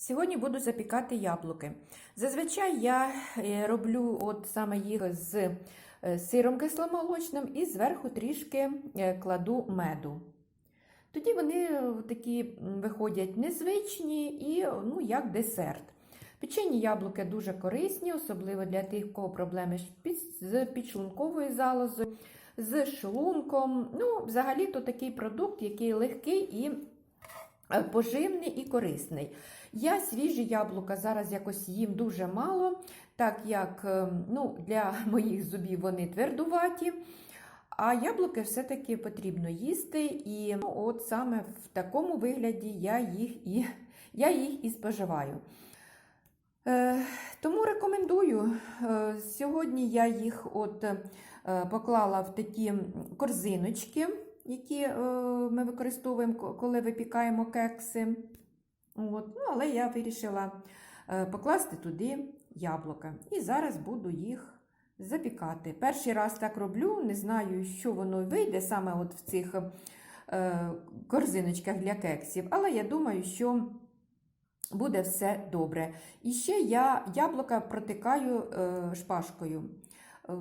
Сьогодні буду запікати яблуки. Зазвичай я е, роблю от саме їх з е, сиром кисломолочним і зверху трішки е, кладу меду. Тоді вони такі виходять незвичні і ну, як десерт. Печені яблуки дуже корисні, особливо для тих, у кого проблеми з під- підшлунковою залозою, з шлунком. Ну, взагалі, то такий продукт, який легкий і поживний і корисний. Я свіжі яблука зараз якось їм дуже мало, так як е, ну, для моїх зубів вони твердуваті. А яблуки все-таки потрібно їсти, і ну, от саме в такому вигляді я їх і, я їх і споживаю. Е, тому рекомендую. Е, сьогодні я їх от, е, поклала в такі корзиночки, які е, ми використовуємо, коли випікаємо кекси. От. Ну, але я вирішила е, покласти туди яблука. І зараз буду їх запікати. Перший раз так роблю, не знаю, що воно вийде саме от в цих е, корзиночках для кексів, але я думаю, що буде все добре. І ще я яблука протикаю шпажкою. Е,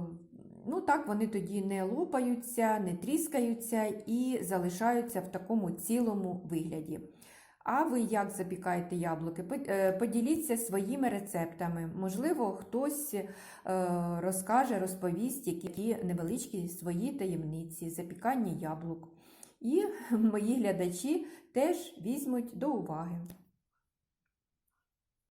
Ну, так вони тоді не лопаються, не тріскаються і залишаються в такому цілому вигляді. А ви як запікаєте яблуки? Е, Поділіться своїми рецептами. Можливо, хтось е, розкаже, розповість які невеличкі свої таємниці запікання яблук. І мої глядачі теж візьмуть до уваги.